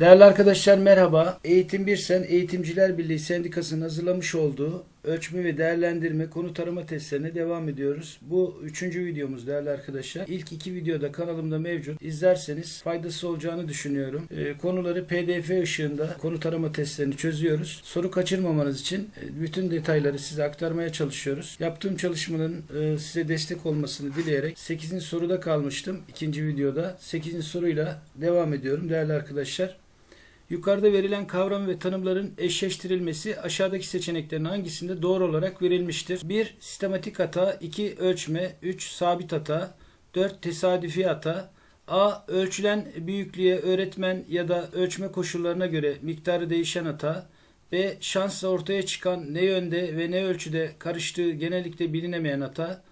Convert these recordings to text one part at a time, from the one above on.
Değerli arkadaşlar merhaba. Eğitim Bir Sen Eğitimciler Birliği Sendikası'nın hazırlamış olduğu ölçme ve değerlendirme konu tarama testlerine devam ediyoruz. Bu üçüncü videomuz değerli arkadaşlar. İlk iki videoda kanalımda mevcut. İzlerseniz faydası olacağını düşünüyorum. Ee, konuları pdf ışığında konu tarama testlerini çözüyoruz. Soru kaçırmamanız için e, bütün detayları size aktarmaya çalışıyoruz. Yaptığım çalışmanın e, size destek olmasını dileyerek 8. soruda kalmıştım. ikinci videoda 8. soruyla devam ediyorum değerli arkadaşlar. Yukarıda verilen kavram ve tanımların eşleştirilmesi aşağıdaki seçeneklerin hangisinde doğru olarak verilmiştir? 1. Sistematik hata 2. Ölçme 3. Sabit hata 4. Tesadüfi hata A. Ölçülen büyüklüğe öğretmen ya da ölçme koşullarına göre miktarı değişen hata B. Şansla ortaya çıkan ne yönde ve ne ölçüde karıştığı genellikle bilinemeyen hata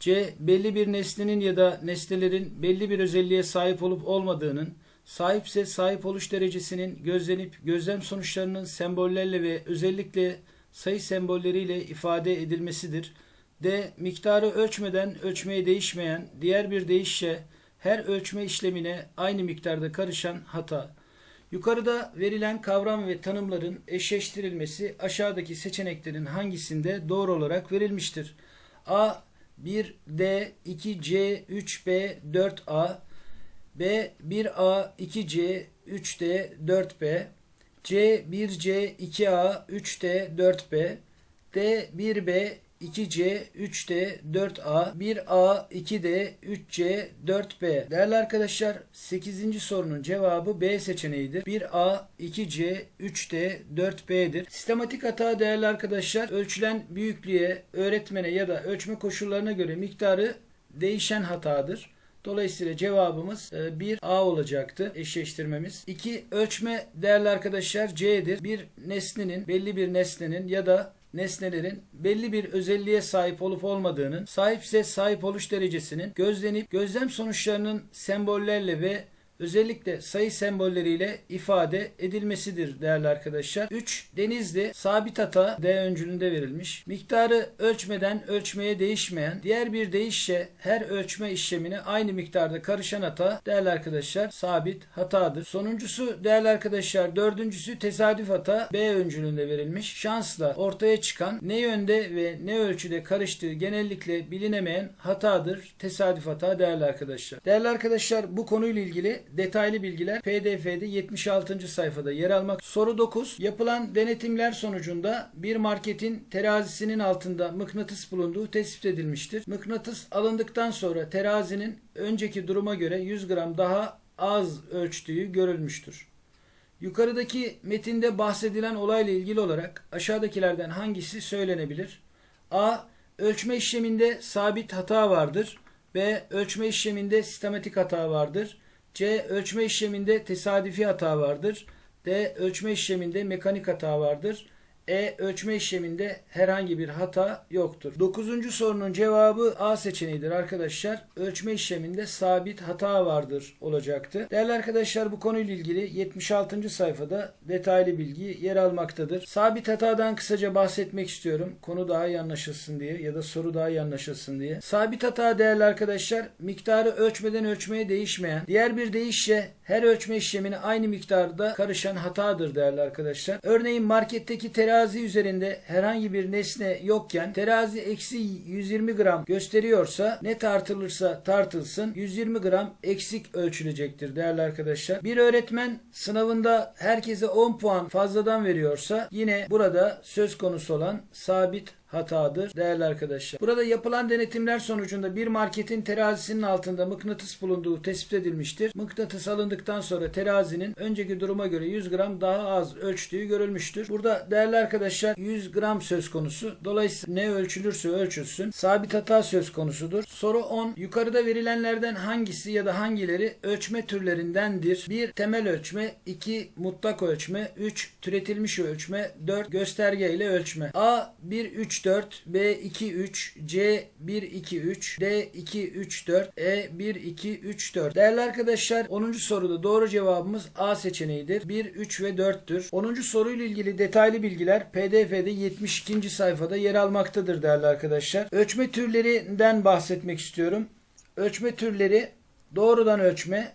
C. Belli bir nesnenin ya da nesnelerin belli bir özelliğe sahip olup olmadığının, sahipse sahip oluş derecesinin gözlenip gözlem sonuçlarının sembollerle ve özellikle sayı sembolleriyle ifade edilmesidir. D. Miktarı ölçmeden ölçmeye değişmeyen, diğer bir deyişle her ölçme işlemine aynı miktarda karışan hata. Yukarıda verilen kavram ve tanımların eşleştirilmesi aşağıdaki seçeneklerin hangisinde doğru olarak verilmiştir? A 1D, 2C, 3B, 4A, B 1A, 2C, 3D, 4B, C 1C, 2A, 3D, 4B, D 1B, 2C, 3D, 4A, 1A, 2D, 3C, 4B. Değerli arkadaşlar 8. sorunun cevabı B seçeneğidir. 1A, 2C, 3D, 4B'dir. Sistematik hata değerli arkadaşlar ölçülen büyüklüğe, öğretmene ya da ölçme koşullarına göre miktarı değişen hatadır. Dolayısıyla cevabımız 1A olacaktı eşleştirmemiz. 2. Ölçme değerli arkadaşlar C'dir. Bir nesnenin belli bir nesnenin ya da nesnelerin belli bir özelliğe sahip olup olmadığının, sahipse sahip oluş derecesinin gözlenip gözlem sonuçlarının sembollerle ve özellikle sayı sembolleriyle ifade edilmesidir değerli arkadaşlar. 3. Denizli sabit hata D öncülünde verilmiş. Miktarı ölçmeden ölçmeye değişmeyen, diğer bir deyişle her ölçme işlemine aynı miktarda karışan hata değerli arkadaşlar sabit hatadır. Sonuncusu değerli arkadaşlar dördüncüsü tesadüf hata B öncülünde verilmiş. Şansla ortaya çıkan ne yönde ve ne ölçüde karıştığı genellikle bilinemeyen hatadır. Tesadüf hata değerli arkadaşlar. Değerli arkadaşlar bu konuyla ilgili detaylı bilgiler PDF'de 76. sayfada yer almak. Soru 9. Yapılan denetimler sonucunda bir marketin terazisinin altında mıknatıs bulunduğu tespit edilmiştir. Mıknatıs alındıktan sonra terazinin önceki duruma göre 100 gram daha az ölçtüğü görülmüştür. Yukarıdaki metinde bahsedilen olayla ilgili olarak aşağıdakilerden hangisi söylenebilir? A. Ölçme işleminde sabit hata vardır. B. Ölçme işleminde sistematik hata vardır. C. Ölçme işleminde tesadüfi hata vardır. D. Ölçme işleminde mekanik hata vardır. E. Ölçme işleminde herhangi bir hata yoktur. Dokuzuncu sorunun cevabı A seçeneğidir arkadaşlar. Ölçme işleminde sabit hata vardır olacaktı. Değerli arkadaşlar bu konuyla ilgili 76. sayfada detaylı bilgi yer almaktadır. Sabit hatadan kısaca bahsetmek istiyorum. Konu daha iyi anlaşılsın diye ya da soru daha iyi anlaşılsın diye. Sabit hata değerli arkadaşlar miktarı ölçmeden ölçmeye değişmeyen, diğer bir deyişle her ölçme işlemine aynı miktarda karışan hatadır değerli arkadaşlar. Örneğin marketteki terazi üzerinde herhangi bir nesne yokken terazi eksi 120 gram gösteriyorsa ne tartılırsa tartılsın 120 gram eksik ölçülecektir değerli arkadaşlar. Bir öğretmen sınavında herkese 10 puan fazladan veriyorsa yine burada söz konusu olan sabit hatadır değerli arkadaşlar. Burada yapılan denetimler sonucunda bir marketin terazisinin altında mıknatıs bulunduğu tespit edilmiştir. Mıknatıs alındıktan sonra terazinin önceki duruma göre 100 gram daha az ölçtüğü görülmüştür. Burada değerli arkadaşlar 100 gram söz konusu. Dolayısıyla ne ölçülürse ölçülsün. Sabit hata söz konusudur. Soru 10. Yukarıda verilenlerden hangisi ya da hangileri ölçme türlerindendir? 1. Temel ölçme 2. Mutlak ölçme 3. Türetilmiş ölçme 4. Gösterge ile ölçme. A. 1 3 4, B 2 3, C 1 2 3, D 2 3 4, E 1 2 3 4. Değerli arkadaşlar 10. soruda doğru cevabımız A seçeneğidir. 1 3 ve 4'tür. 10. soruyla ilgili detaylı bilgiler PDF'de 72. sayfada yer almaktadır değerli arkadaşlar. Ölçme türlerinden bahsetmek istiyorum. Ölçme türleri doğrudan ölçme,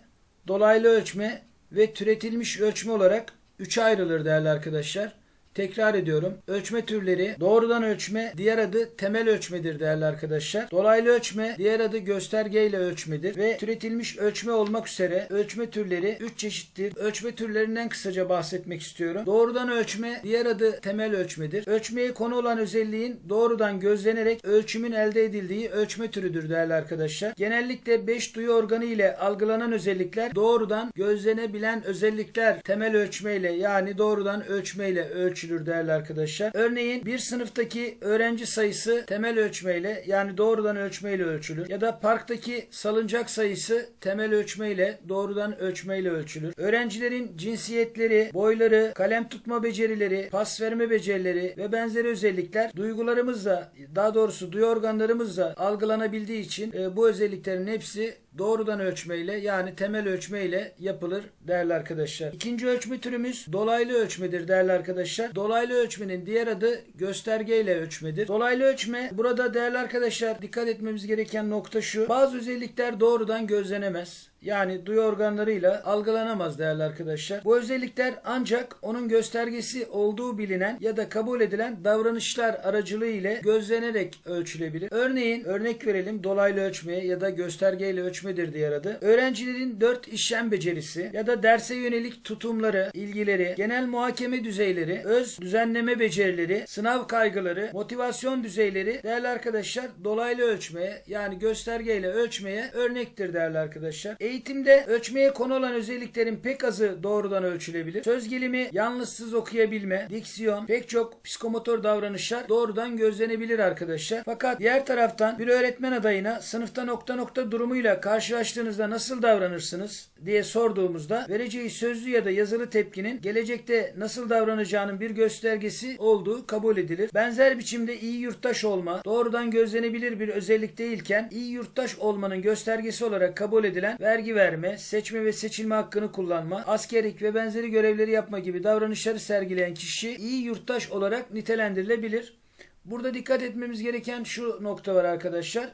dolaylı ölçme, ve türetilmiş ölçme olarak 3'e ayrılır değerli arkadaşlar. Tekrar ediyorum. Ölçme türleri doğrudan ölçme, diğer adı temel ölçmedir değerli arkadaşlar. Dolaylı ölçme, diğer adı göstergeyle ölçmedir ve türetilmiş ölçme olmak üzere ölçme türleri 3 çeşittir. Ölçme türlerinden kısaca bahsetmek istiyorum. Doğrudan ölçme, diğer adı temel ölçmedir. Ölçmeye konu olan özelliğin doğrudan gözlenerek ölçümün elde edildiği ölçme türüdür değerli arkadaşlar. Genellikle 5 duyu organı ile algılanan özellikler doğrudan gözlenebilen özellikler temel ölçmeyle yani doğrudan ölçmeyle ölçülür ölçülür değerli arkadaşlar. Örneğin bir sınıftaki öğrenci sayısı temel ölçmeyle yani doğrudan ölçmeyle ölçülür. Ya da parktaki salıncak sayısı temel ölçmeyle doğrudan ölçmeyle ölçülür. Öğrencilerin cinsiyetleri, boyları, kalem tutma becerileri, pas verme becerileri ve benzeri özellikler duygularımızla daha doğrusu duyu organlarımızla algılanabildiği için e, bu özelliklerin hepsi doğrudan ölçmeyle yani temel ölçmeyle yapılır değerli arkadaşlar. İkinci ölçme türümüz dolaylı ölçmedir değerli arkadaşlar. Dolaylı ölçmenin diğer adı göstergeyle ölçmedir. Dolaylı ölçme burada değerli arkadaşlar dikkat etmemiz gereken nokta şu. Bazı özellikler doğrudan gözlenemez yani duyu organlarıyla algılanamaz değerli arkadaşlar. Bu özellikler ancak onun göstergesi olduğu bilinen ya da kabul edilen davranışlar aracılığı ile gözlenerek ölçülebilir. Örneğin örnek verelim dolaylı ölçmeye ya da göstergeyle ölçmedir diğer adı. Öğrencilerin dört işlem becerisi ya da derse yönelik tutumları, ilgileri, genel muhakeme düzeyleri, öz düzenleme becerileri, sınav kaygıları, motivasyon düzeyleri değerli arkadaşlar dolaylı ölçmeye yani göstergeyle ölçmeye örnektir değerli arkadaşlar. Eğitimde ölçmeye konu olan özelliklerin pek azı doğrudan ölçülebilir. Söz gelimi yalnızsız okuyabilme, diksiyon, pek çok psikomotor davranışlar doğrudan gözlenebilir arkadaşlar. Fakat diğer taraftan bir öğretmen adayına sınıfta nokta nokta durumuyla karşılaştığınızda nasıl davranırsınız diye sorduğumuzda vereceği sözlü ya da yazılı tepkinin gelecekte nasıl davranacağının bir göstergesi olduğu kabul edilir. Benzer biçimde iyi yurttaş olma doğrudan gözlenebilir bir özellik değilken iyi yurttaş olmanın göstergesi olarak kabul edilen vergi verme, seçme ve seçilme hakkını kullanma, askerlik ve benzeri görevleri yapma gibi davranışları sergileyen kişi iyi yurttaş olarak nitelendirilebilir. Burada dikkat etmemiz gereken şu nokta var arkadaşlar.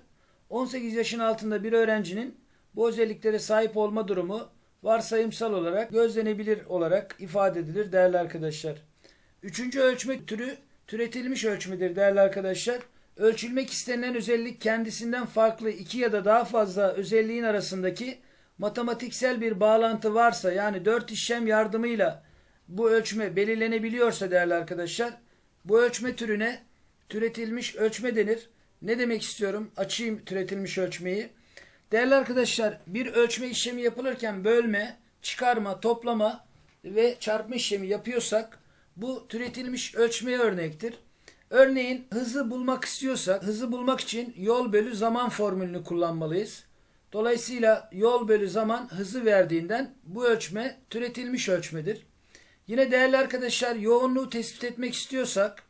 18 yaşın altında bir öğrencinin bu özelliklere sahip olma durumu varsayımsal olarak gözlenebilir olarak ifade edilir değerli arkadaşlar. Üçüncü ölçme türü türetilmiş ölçmedir değerli arkadaşlar. Ölçülmek istenilen özellik kendisinden farklı iki ya da daha fazla özelliğin arasındaki matematiksel bir bağlantı varsa yani dört işlem yardımıyla bu ölçme belirlenebiliyorsa değerli arkadaşlar bu ölçme türüne türetilmiş ölçme denir. Ne demek istiyorum? Açayım türetilmiş ölçmeyi. Değerli arkadaşlar bir ölçme işlemi yapılırken bölme, çıkarma, toplama ve çarpma işlemi yapıyorsak bu türetilmiş ölçmeye örnektir. Örneğin hızı bulmak istiyorsak hızı bulmak için yol bölü zaman formülünü kullanmalıyız. Dolayısıyla yol bölü zaman hızı verdiğinden bu ölçme türetilmiş ölçmedir. Yine değerli arkadaşlar yoğunluğu tespit etmek istiyorsak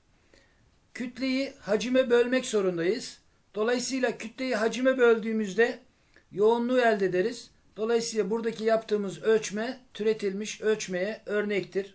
kütleyi hacime bölmek zorundayız. Dolayısıyla kütleyi hacime böldüğümüzde yoğunluğu elde ederiz. Dolayısıyla buradaki yaptığımız ölçme türetilmiş ölçmeye örnektir.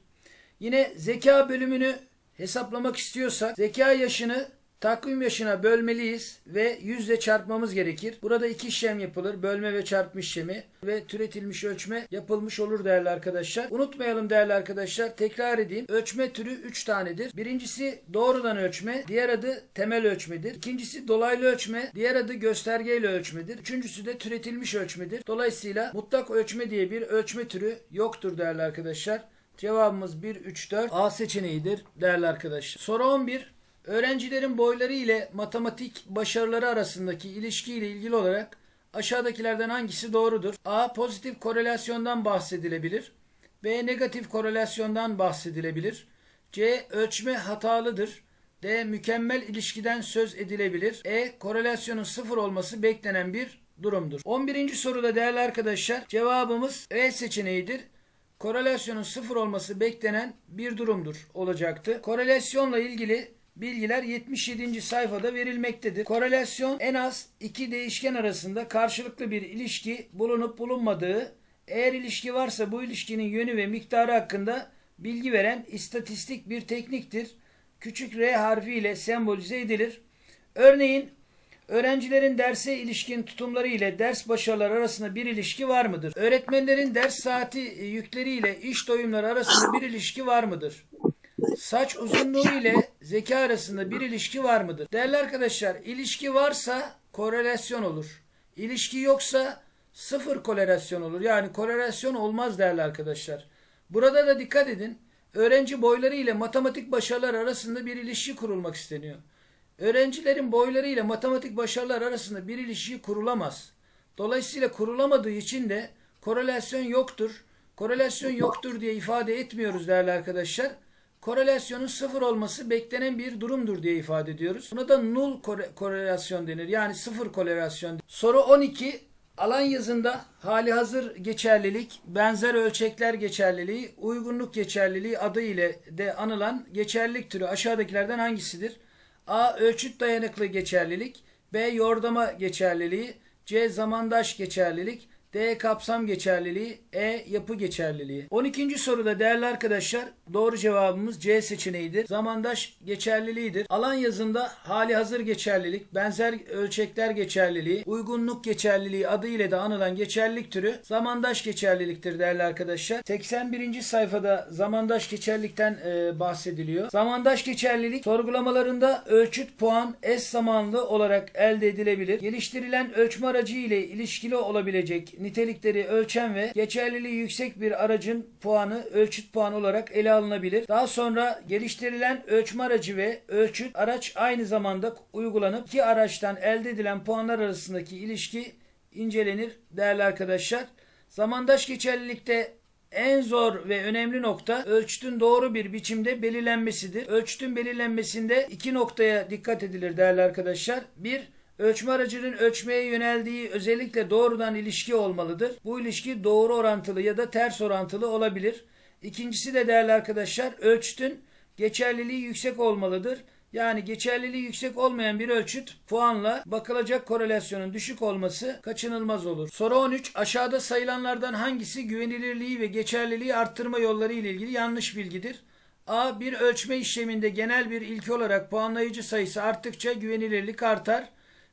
Yine zeka bölümünü hesaplamak istiyorsak zeka yaşını takvim yaşına bölmeliyiz ve yüzle çarpmamız gerekir. Burada iki işlem yapılır. Bölme ve çarpma işlemi ve türetilmiş ölçme yapılmış olur değerli arkadaşlar. Unutmayalım değerli arkadaşlar. Tekrar edeyim. Ölçme türü 3 tanedir. Birincisi doğrudan ölçme. Diğer adı temel ölçmedir. İkincisi dolaylı ölçme. Diğer adı göstergeyle ölçmedir. Üçüncüsü de türetilmiş ölçmedir. Dolayısıyla mutlak ölçme diye bir ölçme türü yoktur değerli arkadaşlar. Cevabımız 1, 3, 4 A seçeneğidir değerli arkadaşlar. Soru 11. Öğrencilerin boyları ile matematik başarıları arasındaki ilişki ile ilgili olarak aşağıdakilerden hangisi doğrudur? A. Pozitif korelasyondan bahsedilebilir. B. Negatif korelasyondan bahsedilebilir. C. Ölçme hatalıdır. D. Mükemmel ilişkiden söz edilebilir. E. Korelasyonun sıfır olması beklenen bir durumdur. 11. soruda değerli arkadaşlar cevabımız E seçeneğidir korelasyonun sıfır olması beklenen bir durumdur olacaktı. Korelasyonla ilgili bilgiler 77. sayfada verilmektedir. Korelasyon en az iki değişken arasında karşılıklı bir ilişki bulunup bulunmadığı, eğer ilişki varsa bu ilişkinin yönü ve miktarı hakkında bilgi veren istatistik bir tekniktir. Küçük r harfi ile sembolize edilir. Örneğin Öğrencilerin derse ilişkin tutumları ile ders başarıları arasında bir ilişki var mıdır? Öğretmenlerin ders saati yükleri ile iş doyumları arasında bir ilişki var mıdır? Saç uzunluğu ile zeka arasında bir ilişki var mıdır? Değerli arkadaşlar, ilişki varsa korelasyon olur. İlişki yoksa sıfır korelasyon olur. Yani korelasyon olmaz değerli arkadaşlar. Burada da dikkat edin. Öğrenci boyları ile matematik başarılar arasında bir ilişki kurulmak isteniyor. Öğrencilerin boyları ile matematik başarılar arasında bir ilişki kurulamaz. Dolayısıyla kurulamadığı için de korelasyon yoktur. Korelasyon yoktur diye ifade etmiyoruz değerli arkadaşlar. Korelasyonun sıfır olması beklenen bir durumdur diye ifade ediyoruz. Buna da null kore- korelasyon denir. Yani sıfır korelasyon. Soru 12. Alan yazında hali hazır geçerlilik, benzer ölçekler geçerliliği, uygunluk geçerliliği adı ile de anılan geçerlilik türü aşağıdakilerden hangisidir? A. Ölçüt dayanıklı geçerlilik B. Yordama geçerliliği C. Zamandaş geçerlilik D. Kapsam geçerliliği E. Yapı geçerliliği 12. soruda değerli arkadaşlar doğru cevabımız C seçeneğidir. Zamandaş geçerliliğidir. Alan yazında hali hazır geçerlilik, benzer ölçekler geçerliliği, uygunluk geçerliliği adı ile de anılan geçerlilik türü zamandaş geçerliliktir değerli arkadaşlar. 81. sayfada zamandaş geçerlilikten e, bahsediliyor. Zamandaş geçerlilik sorgulamalarında ölçüt puan eş zamanlı olarak elde edilebilir. Geliştirilen ölçme aracı ile ilişkili olabilecek nitelikleri ölçen ve geçerliliği yüksek bir aracın puanı ölçüt puanı olarak ele alınabilir. Daha sonra geliştirilen ölçme aracı ve ölçüt araç aynı zamanda uygulanıp iki araçtan elde edilen puanlar arasındaki ilişki incelenir değerli arkadaşlar. Zamandaş geçerlilikte en zor ve önemli nokta ölçütün doğru bir biçimde belirlenmesidir. Ölçütün belirlenmesinde iki noktaya dikkat edilir değerli arkadaşlar. Bir, ölçme aracının ölçmeye yöneldiği özellikle doğrudan ilişki olmalıdır. Bu ilişki doğru orantılı ya da ters orantılı olabilir. İkincisi de değerli arkadaşlar ölçütün geçerliliği yüksek olmalıdır. Yani geçerliliği yüksek olmayan bir ölçüt puanla bakılacak korelasyonun düşük olması kaçınılmaz olur. Soru 13. Aşağıda sayılanlardan hangisi güvenilirliği ve geçerliliği arttırma yolları ile ilgili yanlış bilgidir? A. Bir ölçme işleminde genel bir ilke olarak puanlayıcı sayısı arttıkça güvenilirlik artar.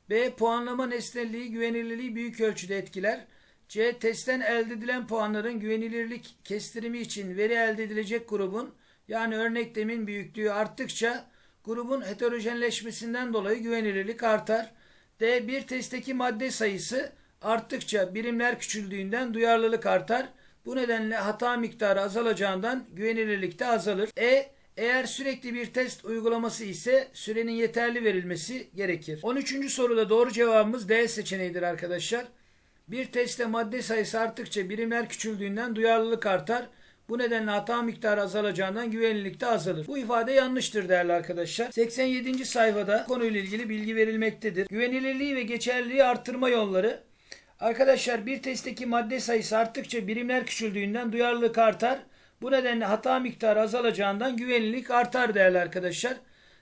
B. Puanlama nesnelliği güvenilirliği büyük ölçüde etkiler. C. Testten elde edilen puanların güvenilirlik kestirimi için veri elde edilecek grubun yani örneklemin büyüklüğü arttıkça grubun heterojenleşmesinden dolayı güvenilirlik artar. D. Bir testteki madde sayısı arttıkça birimler küçüldüğünden duyarlılık artar. Bu nedenle hata miktarı azalacağından güvenilirlik de azalır. E. Eğer sürekli bir test uygulaması ise sürenin yeterli verilmesi gerekir. 13. soruda doğru cevabımız D seçeneğidir arkadaşlar. Bir testte madde sayısı arttıkça birimler küçüldüğünden duyarlılık artar. Bu nedenle hata miktarı azalacağından güvenilirlik de azalır. Bu ifade yanlıştır değerli arkadaşlar. 87. sayfada konuyla ilgili bilgi verilmektedir. Güvenilirliği ve geçerliliği arttırma yolları. Arkadaşlar bir testteki madde sayısı arttıkça birimler küçüldüğünden duyarlılık artar. Bu nedenle hata miktarı azalacağından güvenilirlik artar değerli arkadaşlar.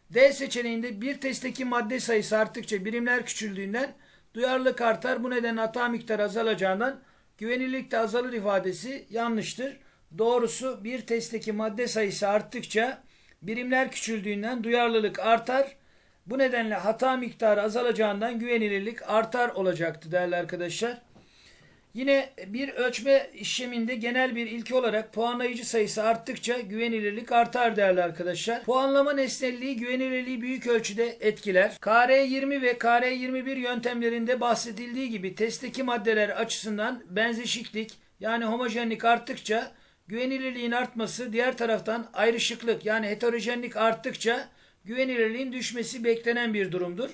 D seçeneğinde bir testteki madde sayısı arttıkça birimler küçüldüğünden duyarlılık artar. Bu nedenle hata miktarı azalacağından güvenilirlik de azalır ifadesi yanlıştır. Doğrusu bir testteki madde sayısı arttıkça birimler küçüldüğünden duyarlılık artar. Bu nedenle hata miktarı azalacağından güvenilirlik artar olacaktı değerli arkadaşlar. Yine bir ölçme işleminde genel bir ilke olarak puanlayıcı sayısı arttıkça güvenilirlik artar değerli arkadaşlar. Puanlama nesnelliği güvenilirliği büyük ölçüde etkiler. KR20 ve KR21 yöntemlerinde bahsedildiği gibi testteki maddeler açısından benzeşiklik yani homojenlik arttıkça güvenilirliğin artması diğer taraftan ayrışıklık yani heterojenlik arttıkça güvenilirliğin düşmesi beklenen bir durumdur.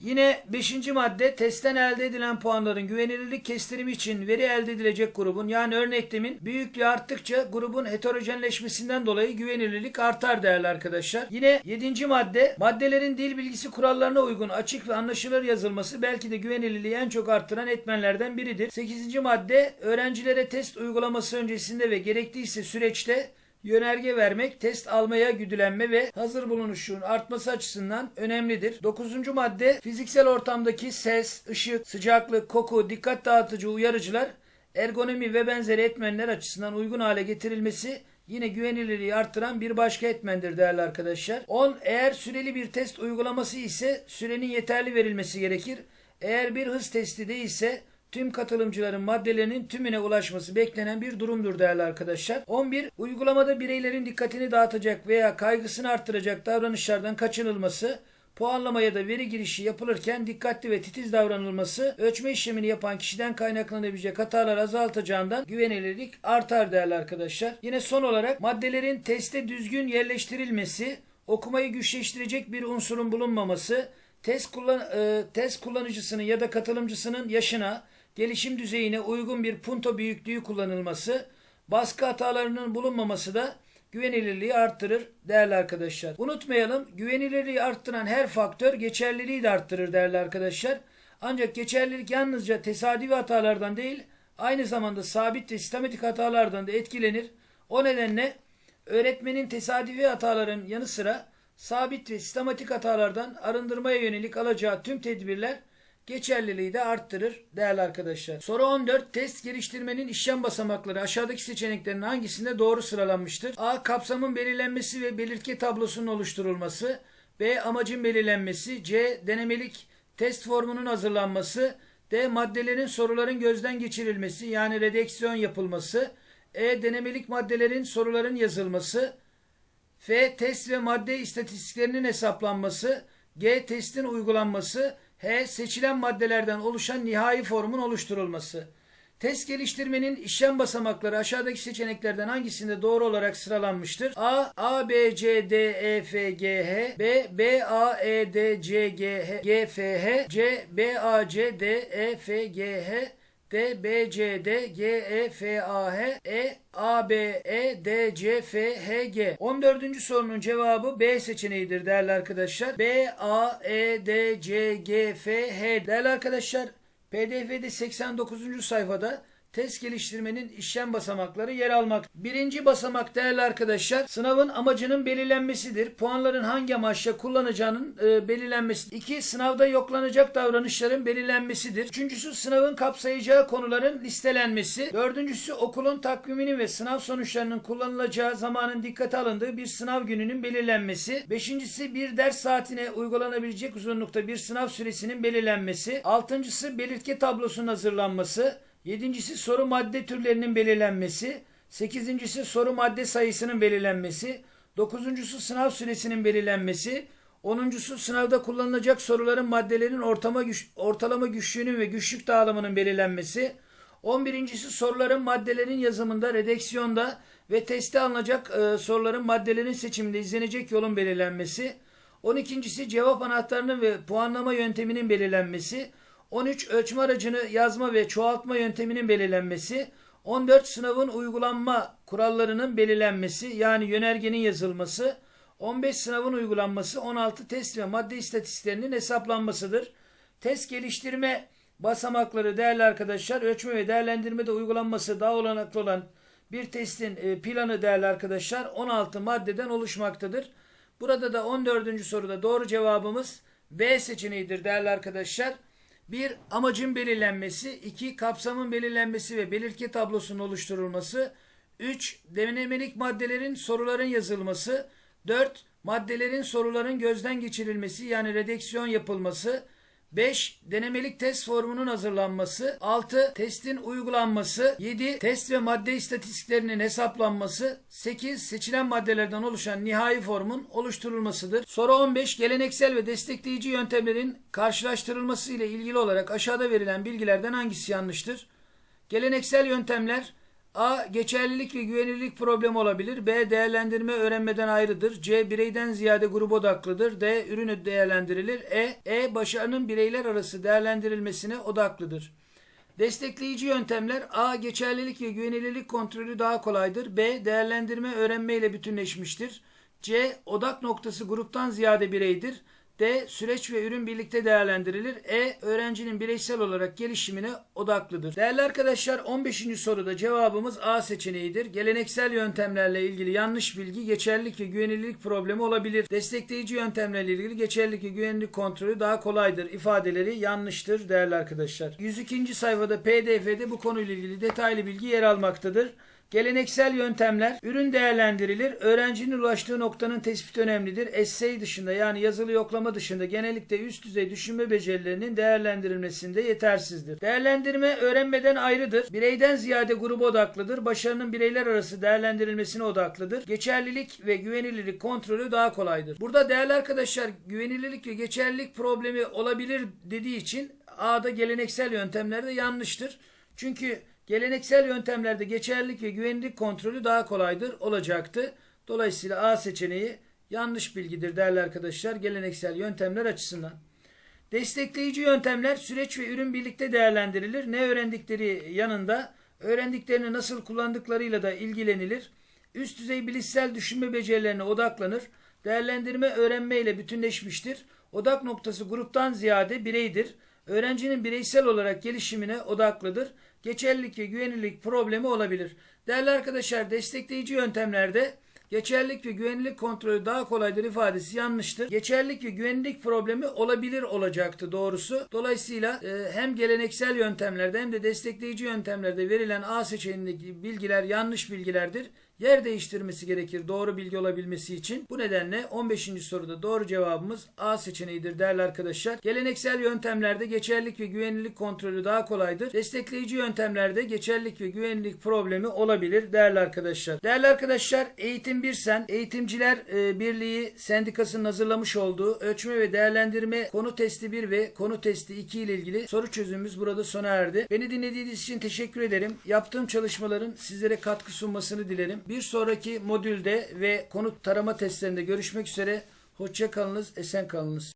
Yine 5. madde testten elde edilen puanların güvenilirlik kestirimi için veri elde edilecek grubun yani örneklemin büyüklüğü arttıkça grubun heterojenleşmesinden dolayı güvenilirlik artar değerli arkadaşlar. Yine 7. madde maddelerin dil bilgisi kurallarına uygun açık ve anlaşılır yazılması belki de güvenilirliği en çok arttıran etmenlerden biridir. 8. madde öğrencilere test uygulaması öncesinde ve gerekliyse süreçte yönerge vermek test almaya güdülenme ve hazır bulunuşun artması açısından önemlidir. 9. madde fiziksel ortamdaki ses, ışık, sıcaklık, koku, dikkat dağıtıcı uyarıcılar ergonomi ve benzeri etmenler açısından uygun hale getirilmesi yine güvenilirliği arttıran bir başka etmendir değerli arkadaşlar. 10. Eğer süreli bir test uygulaması ise sürenin yeterli verilmesi gerekir. Eğer bir hız testi değilse tüm katılımcıların maddelerinin tümüne ulaşması beklenen bir durumdur değerli arkadaşlar. 11. Uygulamada bireylerin dikkatini dağıtacak veya kaygısını arttıracak davranışlardan kaçınılması, puanlama ya da veri girişi yapılırken dikkatli ve titiz davranılması, ölçme işlemini yapan kişiden kaynaklanabilecek hatalar azaltacağından güvenilirlik artar değerli arkadaşlar. Yine son olarak maddelerin teste düzgün yerleştirilmesi, okumayı güçleştirecek bir unsurun bulunmaması, test, kullan e, test kullanıcısının ya da katılımcısının yaşına, gelişim düzeyine uygun bir punto büyüklüğü kullanılması, baskı hatalarının bulunmaması da güvenilirliği arttırır değerli arkadaşlar. Unutmayalım güvenilirliği arttıran her faktör geçerliliği de arttırır değerli arkadaşlar. Ancak geçerlilik yalnızca tesadüfi hatalardan değil aynı zamanda sabit ve sistematik hatalardan da etkilenir. O nedenle öğretmenin tesadüfi hataların yanı sıra sabit ve sistematik hatalardan arındırmaya yönelik alacağı tüm tedbirler geçerliliği de arttırır değerli arkadaşlar. Soru 14. Test geliştirmenin işlem basamakları aşağıdaki seçeneklerin hangisinde doğru sıralanmıştır? A. Kapsamın belirlenmesi ve belirtge tablosunun oluşturulması. B. Amacın belirlenmesi. C. Denemelik test formunun hazırlanması. D. Maddelerin soruların gözden geçirilmesi yani redaksiyon yapılması. E. Denemelik maddelerin soruların yazılması. F. Test ve madde istatistiklerinin hesaplanması. G. Testin uygulanması. H. Seçilen maddelerden oluşan nihai formun oluşturulması. Test geliştirmenin işlem basamakları aşağıdaki seçeneklerden hangisinde doğru olarak sıralanmıştır? A. A, B, C, D, E, F, G, H. B. B, A, E, D, C, G, H, G, F, H. C. B, A, C, D, E, F, G, H. D, B, C, D, G, E, F, A, H, E, A, B, E, D, C, F, H, G. 14. sorunun cevabı B seçeneğidir değerli arkadaşlar. B, A, E, D, C, G, F, H. Değerli arkadaşlar PDF'de 89. sayfada test geliştirmenin işlem basamakları yer almak. Birinci basamak değerli arkadaşlar sınavın amacının belirlenmesidir. Puanların hangi amaçla kullanacağının e, belirlenmesi. İki sınavda yoklanacak davranışların belirlenmesidir. Üçüncüsü sınavın kapsayacağı konuların listelenmesi. Dördüncüsü okulun takviminin ve sınav sonuçlarının kullanılacağı zamanın dikkate alındığı bir sınav gününün belirlenmesi. Beşincisi bir ders saatine uygulanabilecek uzunlukta bir sınav süresinin belirlenmesi. Altıncısı belirtge tablosunun hazırlanması. Yedincisi soru madde türlerinin belirlenmesi. Sekizincisi soru madde sayısının belirlenmesi. Dokuzuncusu sınav süresinin belirlenmesi. Onuncusu sınavda kullanılacak soruların maddelerin ortama güç, ortalama güçlüğünün ve güçlük dağılımının belirlenmesi. On birincisi soruların maddelerin yazımında, redaksiyonda ve teste alınacak e, soruların maddelerin seçiminde izlenecek yolun belirlenmesi. On ikincisi cevap anahtarının ve puanlama yönteminin belirlenmesi. 13 ölçme aracını yazma ve çoğaltma yönteminin belirlenmesi, 14 sınavın uygulanma kurallarının belirlenmesi yani yönergenin yazılması, 15 sınavın uygulanması, 16 test ve madde istatistiklerinin hesaplanmasıdır. Test geliştirme basamakları değerli arkadaşlar ölçme ve değerlendirmede uygulanması daha olanaklı olan bir testin e, planı değerli arkadaşlar 16 maddeden oluşmaktadır. Burada da 14. soruda doğru cevabımız B seçeneğidir değerli arkadaşlar. 1. Amacın belirlenmesi. 2. Kapsamın belirlenmesi ve belirtge tablosunun oluşturulması. 3. Denemelik maddelerin soruların yazılması. 4. Maddelerin soruların gözden geçirilmesi yani redaksiyon yapılması. 5. Denemelik test formunun hazırlanması. 6. Testin uygulanması. 7. Test ve madde istatistiklerinin hesaplanması. 8. Seçilen maddelerden oluşan nihai formun oluşturulmasıdır. Soru 15. Geleneksel ve destekleyici yöntemlerin karşılaştırılması ile ilgili olarak aşağıda verilen bilgilerden hangisi yanlıştır? Geleneksel yöntemler A. Geçerlilik ve güvenilirlik problemi olabilir. B. Değerlendirme öğrenmeden ayrıdır. C. Bireyden ziyade grup odaklıdır. D. Ürünü değerlendirilir. E. E. Başarının bireyler arası değerlendirilmesine odaklıdır. Destekleyici yöntemler A. Geçerlilik ve güvenilirlik kontrolü daha kolaydır. B. Değerlendirme öğrenme ile bütünleşmiştir. C. Odak noktası gruptan ziyade bireydir. D. Süreç ve ürün birlikte değerlendirilir. E. Öğrencinin bireysel olarak gelişimine odaklıdır. Değerli arkadaşlar 15. soruda cevabımız A seçeneğidir. Geleneksel yöntemlerle ilgili yanlış bilgi geçerlilik ve güvenilirlik problemi olabilir. Destekleyici yöntemlerle ilgili geçerlilik ve güvenilirlik kontrolü daha kolaydır. ifadeleri yanlıştır değerli arkadaşlar. 102. sayfada PDF'de bu konuyla ilgili detaylı bilgi yer almaktadır. Geleneksel yöntemler, ürün değerlendirilir. Öğrencinin ulaştığı noktanın tespiti önemlidir. Essay dışında yani yazılı yoklama dışında genellikle üst düzey düşünme becerilerinin değerlendirilmesinde yetersizdir. Değerlendirme öğrenmeden ayrıdır. Bireyden ziyade gruba odaklıdır. Başarının bireyler arası değerlendirilmesine odaklıdır. Geçerlilik ve güvenilirlik kontrolü daha kolaydır. Burada değerli arkadaşlar güvenilirlik ve geçerlilik problemi olabilir dediği için A'da geleneksel yöntemlerde yanlıştır. Çünkü geleneksel yöntemlerde geçerlilik ve güvenilirlik kontrolü daha kolaydır olacaktı. Dolayısıyla A seçeneği yanlış bilgidir değerli arkadaşlar geleneksel yöntemler açısından. Destekleyici yöntemler süreç ve ürün birlikte değerlendirilir. Ne öğrendikleri yanında öğrendiklerini nasıl kullandıklarıyla da ilgilenilir. Üst düzey bilişsel düşünme becerilerine odaklanır. Değerlendirme öğrenme ile bütünleşmiştir. Odak noktası gruptan ziyade bireydir. Öğrencinin bireysel olarak gelişimine odaklıdır. Geçerlilik ve güvenilirlik problemi olabilir. Değerli arkadaşlar destekleyici yöntemlerde Geçerlilik ve güvenilirlik kontrolü daha kolaydır ifadesi yanlıştır. Geçerlilik ve güvenilirlik problemi olabilir olacaktı doğrusu. Dolayısıyla e, hem geleneksel yöntemlerde hem de destekleyici yöntemlerde verilen A seçeneğindeki bilgiler yanlış bilgilerdir. Yer değiştirmesi gerekir doğru bilgi olabilmesi için. Bu nedenle 15. soruda doğru cevabımız A seçeneğidir değerli arkadaşlar. Geleneksel yöntemlerde geçerlilik ve güvenilirlik kontrolü daha kolaydır. Destekleyici yöntemlerde geçerlilik ve güvenilirlik problemi olabilir değerli arkadaşlar. Değerli arkadaşlar Eğitim Bir Sen, Eğitimciler e, Birliği Sendikası'nın hazırlamış olduğu ölçme ve değerlendirme konu testi 1 ve konu testi 2 ile ilgili soru çözümümüz burada sona erdi. Beni dinlediğiniz için teşekkür ederim. Yaptığım çalışmaların sizlere katkı sunmasını dilerim. Bir sonraki modülde ve konut tarama testlerinde görüşmek üzere. Hoşça kalınız, esen kalınız.